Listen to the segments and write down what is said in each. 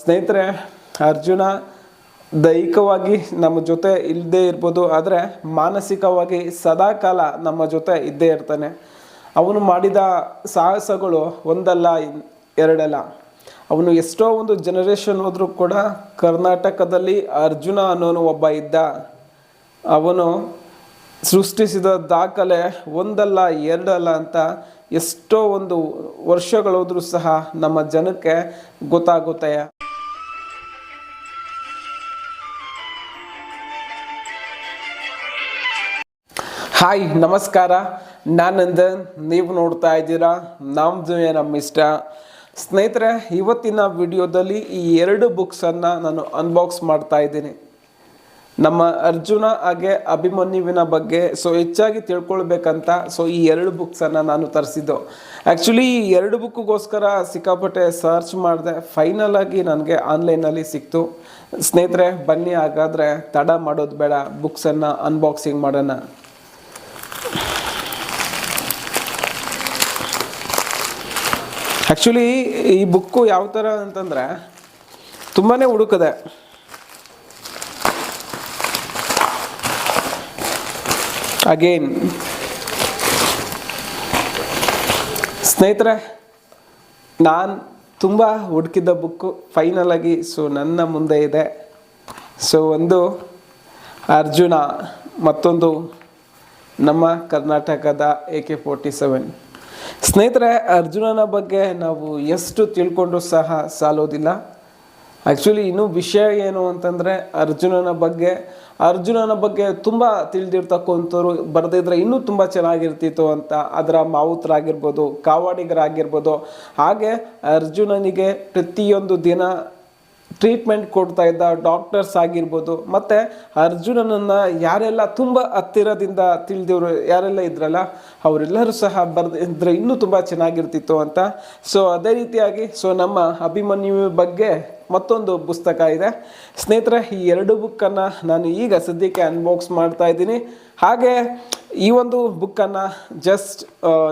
ಸ್ನೇಹಿತರೆ, ಅರ್ಜುನ ದೈಹಿಕವಾಗಿ ನಮ್ಮ ಜೊತೆ ಇಲ್ಲದೇ ಇರ್ಬೋದು, ಆದರೆ ಮಾನಸಿಕವಾಗಿ ಸದಾಕಾಲ ನಮ್ಮ ಜೊತೆ ಇದ್ದೇ ಇರ್ತಾನೆ. ಅವನು ಮಾಡಿದ ಸಾಹಸಗಳು ಒಂದಲ್ಲ ಎರಡಲ್ಲ. ಅವನು ಎಷ್ಟೋ ಒಂದು ಜನರೇಷನ್ ಹೋದರೂ ಕೂಡ ಕರ್ನಾಟಕದಲ್ಲಿ ಅರ್ಜುನ ಅನ್ನೋನು ಒಬ್ಬ ಇದ್ದ. ಅವನು ಸೃಷ್ಟಿಸಿದ ದಾಖಲೆ ಒಂದಲ್ಲ, ಎರಡಲ್ಲ ಅಂತ ಎಷ್ಟೋ ಒಂದು ವರ್ಷಗಳೋದ್ರೂ ಸಹ ನಮ್ಮ ಜನಕ್ಕೆ ಗೊತ್ತಾಗುತ್ತೆ. ಹಾಯ್, ನಮಸ್ಕಾರ. ನಾನು ನಂದನ್ ನೀವು ನೋಡ್ತಾ ಇದ್ದೀರಾ ನಮ್ದು ನಮ್ಮ ಇಷ್ಟ ಸ್ನೇಹಿತರೆ, ಇವತ್ತಿನ ವಿಡಿಯೋದಲ್ಲಿ ಈ ಎರಡು ಬುಕ್ಸನ್ನು ನಾನು ಅನ್ಬಾಕ್ಸ್ ಮಾಡ್ತಾ ಇದ್ದೀನಿ. ನಮ್ಮ ಅರ್ಜುನ ಹಾಗೆ ಅಭಿಮನ್ಯುವಿನ ಬಗ್ಗೆ ಸೊ ಹೆಚ್ಚಾಗಿ ತಿಳ್ಕೊಳ್ಬೇಕಂತ ಸೊ ಈ ಎರಡು ಬುಕ್ಸನ್ನು ನಾನು ತರಿಸಿದ್ದು. ಆ್ಯಕ್ಚುಲಿ ಈ ಎರಡು ಬುಕ್ಗೋಸ್ಕರ ಸಿಕ್ಕಾಪಟ್ಟೆ ಸರ್ಚ್ ಮಾಡಿದೆ. ಫೈನಲ್ ಆಗಿ ನನಗೆ ಆನ್ಲೈನಲ್ಲಿ ಸಿಕ್ತು. ಸ್ನೇಹಿತರೆ, ಬನ್ನಿ ಹಾಗಾದರೆ ತಡ ಮಾಡೋದು ಬೇಡ. ಬುಕ್ಸನ್ನು ಅನ್ಬಾಕ್ಸಿಂಗ್ ಮಾಡೋಣ. ಆ್ಯಕ್ಚುಲಿ ಈ ಬುಕ್ಕು ಯಾವ ಥರ ಅಂತಂದರೆ ತುಂಬಾ ಹುಡುಕದೆ. ಅಗೇನ್ ಸ್ನೇಹಿತರೆ, ನಾನು ತುಂಬ ಹುಡುಕಿದ್ದ ಬುಕ್ಕು ಫೈನಲ್ ಆಗಿ ಸೊ ನನ್ನ ಮುಂದೆ ಇದೆ. ಸೊ ಒಂದು ಅರ್ಜುನ, ಮತ್ತೊಂದು ನಮ್ಮ ಕರ್ನಾಟಕದ ಎ ಕೆ ಫೋರ್ಟಿ ಸೆವೆನ್ ಸ್ನೇಹಿತರೆ, ಅರ್ಜುನನ ಬಗ್ಗೆ ನಾವು ಎಷ್ಟು ತಿಳ್ಕೊಂಡ್ರೂ ಸಹ ಸಾಲೋದಿಲ್ಲ. ಆ್ಯಕ್ಚುಲಿ ಇನ್ನೂ ವಿಷಯ ಏನು ಅಂತಂದರೆ, ಅರ್ಜುನನ ಬಗ್ಗೆ ಅರ್ಜುನನ ಬಗ್ಗೆ ತುಂಬ ತಿಳಿದಿರ್ತಕ್ಕಂಥವ್ರು ಬರೆದಿದ್ರೆ ಇನ್ನೂ ತುಂಬ ಚೆನ್ನಾಗಿರ್ತಿತ್ತು ಅಂತ ಅದರ ಮಾವುತರಾಗಿರ್ಬೋದು ಕಾವಾಡಿಗರಾಗಿರ್ಬೋದು ಹಾಗೆ ಅರ್ಜುನನಿಗೆ ಪ್ರತಿಯೊಂದು ದಿನ ಟ್ರೀಟ್ಮೆಂಟ್ ಕೊಡ್ತಾ ಇದ್ದ ಡಾಕ್ಟರ್ಸ್ ಆಗಿರ್ಬೋದು, ಮತ್ತು ಅರ್ಜುನನನ್ನು ಯಾರೆಲ್ಲ ತುಂಬ ಹತ್ತಿರದಿಂದ ತಿಳಿದವರು ಯಾರೆಲ್ಲ ಇದ್ರಲ್ಲ, ಅವರೆಲ್ಲರೂ ಸಹ ಬರೆದಿದ್ರೆ ಇನ್ನೂ ತುಂಬ ಚೆನ್ನಾಗಿರ್ತಿತ್ತು ಅಂತ. ಸೊ ಅದೇ ರೀತಿಯಾಗಿ ಸೊ ನಮ್ಮ ಅಭಿಮನ್ಯು ಬಗ್ಗೆ ಮತ್ತೊಂದು ಪುಸ್ತಕ ಇದೆ. ಸ್ನೇಹಿತರೆ, ಈ ಎರಡು ಬುಕ್ಕನ್ನು ನಾನು ಈಗ ಸದ್ಯಕ್ಕೆ ಅನ್ಬಾಕ್ಸ್ ಮಾಡ್ತಾ ಇದ್ದೀನಿ. ಹಾಗೆ, ಈ ಒಂದು ಬುಕ್ಕನ್ನು ಜಸ್ಟ್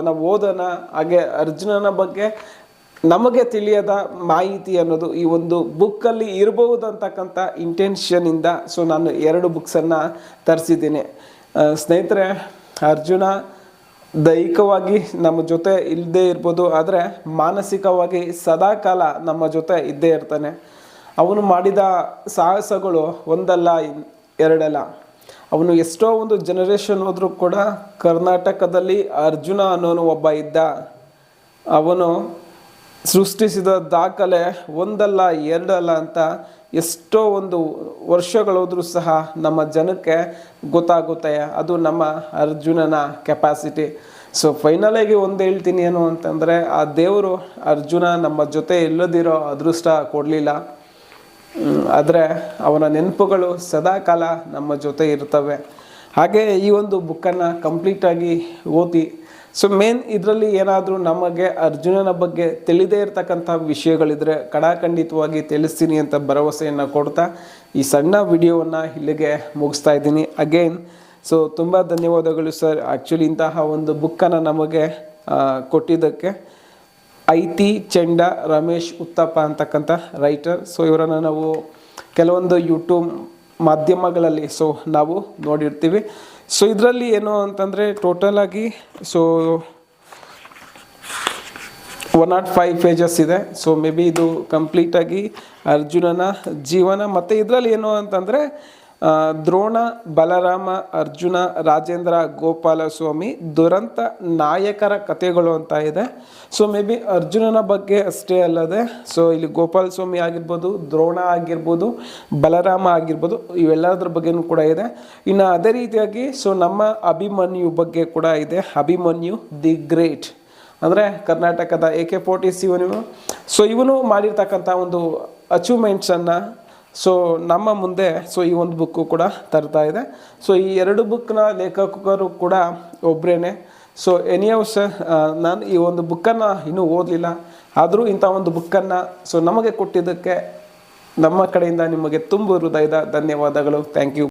ನಾವು ಓದೋಣ, ಹಾಗೆ ಅರ್ಜುನನ ಬಗ್ಗೆ ನಮಗೆ ತಿಳಿಯದ ಮಾಹಿತಿ ಅನ್ನೋದು ಈ ಒಂದು ಬುಕ್ಕಲ್ಲಿ ಇರಬಹುದು ಅಂತಕ್ಕಂಥ ಇಂಟೆನ್ಷನಿಂದ ಸೊ ನಾನು ಎರಡು ಬುಕ್ಸನ್ನು ತರಿಸಿದ್ದೀನಿ. ಸ್ನೇಹಿತರೆ, ಅರ್ಜುನ ದೈಹಿಕವಾಗಿ ನಮ್ಮ ಜೊತೆ ಇಲ್ಲದೇ ಇರ್ಬೋದು, ಆದರೆ ಮಾನಸಿಕವಾಗಿ ಸದಾಕಾಲ ನಮ್ಮ ಜೊತೆ ಇದ್ದೇ ಇರ್ತಾನೆ. ಅವನು ಮಾಡಿದ ಸಾಹಸಗಳು ಒಂದಲ್ಲ ಎರಡಲ್ಲ. ಅವನು ಎಷ್ಟೋ ಒಂದು ಜನರೇಷನ್ ಹೋದರೂ ಕೂಡ ಕರ್ನಾಟಕದಲ್ಲಿ ಅರ್ಜುನ ಅನ್ನೋನು ಒಬ್ಬ ಇದ್ದ. ಅವನು ಸೃಷ್ಟಿಸಿದ ದಾಖಲೆ ಒಂದಲ್ಲ, ಎರಡಲ್ಲ ಅಂತ ಎಷ್ಟೋ ಒಂದು ವರ್ಷಗಳೋದ್ರೂ ಸಹ ನಮ್ಮ ಜನಕ್ಕೆ ಗೊತ್ತಾಗುತ್ತೆ. ಅದು ನಮ್ಮ ಅರ್ಜುನನ ಕೆಪಾಸಿಟಿ ಸೊ ಫೈನಲಾಗಿ ಒಂದು ಹೇಳ್ತೀನಿ ಏನು ಅಂತಂದರೆ, ಆ ದೇವರು ಅರ್ಜುನ ನಮ್ಮ ಜೊತೆ ಇಲ್ಲದಿರೋ ಅದೃಷ್ಟ ಕೊಡಲಿಲ್ಲ. ಆದರೆ ಅವನ ನೆನಪುಗಳು ಸದಾಕಾಲ ನಮ್ಮ ಜೊತೆ ಇರ್ತವೆ. ಹಾಗೆ ಈ ಒಂದು ಬುಕ್ಕನ್ನು ಕಂಪ್ಲೀಟಾಗಿ ಓದಿ ಸೊ ಮೇನ್ ಇದರಲ್ಲಿ ಏನಾದರೂ ನಮಗೆ ಅರ್ಜುನನ ಬಗ್ಗೆ ತಿಳಿದೇ ಇರತಕ್ಕಂಥ ವಿಷಯಗಳಿದ್ರೆ ಕಡಾಖಂಡಿತವಾಗಿ ತಿಳಿಸ್ತೀನಿ ಅಂತ ಭರವಸೆಯನ್ನು ಕೊಡ್ತಾ ಈ ಸಣ್ಣ ವಿಡಿಯೋವನ್ನು ಇಲ್ಲಿಗೆ ಮುಗಿಸ್ತಾ ಇದ್ದೀನಿ. ಅಗೇನ್ ಸೊ ತುಂಬ ಧನ್ಯವಾದಗಳು ಸರ್ ಆ್ಯಕ್ಚುಲಿ ಇಂತಹ ಒಂದು ಬುಕ್ಕನ್ನು ನಮಗೆ ಕೊಟ್ಟಿದ್ದಕ್ಕೆ ಐತಿ ಚೆಂಡ ರಮೇಶ್ ಉತ್ತಪ್ಪ ಅಂತಕ್ಕಂಥ ರೈಟರ್ ಸೊ ಇವರನ್ನು ನಾವು ಕೆಲವೊಂದು ಯೂಟ್ಯೂಬ್ ಮಾಧ್ಯಮಗಳಲ್ಲಿ ಸೊ ನಾವು ನೋಡಿರ್ತೀವಿ. ಸೊ ಇದರಲ್ಲಿ ಏನು ಅಂತಂದರೆ ಟೋಟಲ್ ಆಗಿ so one not five pages ಇದೆ. ಸೊ ಮೇ ಬಿ ಇದು ಕಂಪ್ಲೀಟಾಗಿ ಅರ್ಜುನನ, ಜೀವನ, ಮತ್ತು ಇದರಲ್ಲಿ ಏನು ಅಂತಂದರೆ ದ್ರೋಣ, ಬಲರಾಮ, ಅರ್ಜುನ, ರಾಜೇಂದ್ರ ಗೋಪಾಲ ಸ್ವಾಮಿ ದುರಂತ ನಾಯಕರ ಕಥೆಗಳು ಅಂತ ಇದೆ. ಸೊ ಮೇ ಬಿ ಅರ್ಜುನನ ಬಗ್ಗೆ ಅಷ್ಟೇ ಅಲ್ಲದೆ ಸೊ ಇಲ್ಲಿ ಗೋಪಾಲ ಸ್ವಾಮಿ ಆಗಿರ್ಬೋದು, ದ್ರೋಣ ಆಗಿರ್ಬೋದು, ಬಲರಾಮ ಆಗಿರ್ಬೋದು, ಇವೆಲ್ಲದ್ರ ಬಗ್ಗೆನೂ ಕೂಡ ಇದೆ. ಇನ್ನು ಅದೇ ರೀತಿಯಾಗಿ ಸೊ ನಮ್ಮ ಅಭಿಮನ್ಯು ಬಗ್ಗೆ ಕೂಡ ಇದೆ. Abhimanyu the great. ಅಂದರೆ ಕರ್ನಾಟಕದ A K forty seven so ಇವನು ಮಾಡಿರ್ತಕ್ಕಂಥ ಒಂದು ಅಚೀವ್ಮೆಂಟ್ಸನ್ನು ಸೊ ನಮ್ಮ ಮುಂದೆ ಸೊ ಈ ಒಂದು ಬುಕ್ಕು ಕೂಡ ತರ್ತಾ ಇದೆ. ಸೊ ಈ ಎರಡು ಬುಕ್ನ ಲೇಖಕರು ಕೂಡ ಒಬ್ಬರೇನೆ ಸೊ ಎನಿಯವ್ ಸರ್ ನಾನು ಈ ಒಂದು ಬುಕ್ಕನ್ನು ಇನ್ನೂ ಓದಲಿಲ್ಲ. ಆದರೂ ಇಂಥ ಒಂದು ಬುಕ್ಕನ್ನು ಸೊ ನಮಗೆ ಕೊಟ್ಟಿದ್ದಕ್ಕೆ ನಮ್ಮ ಕಡೆಯಿಂದ ನಿಮಗೆ ತುಂಬ ಹೃದಯದ ಧನ್ಯವಾದಗಳು. Thank you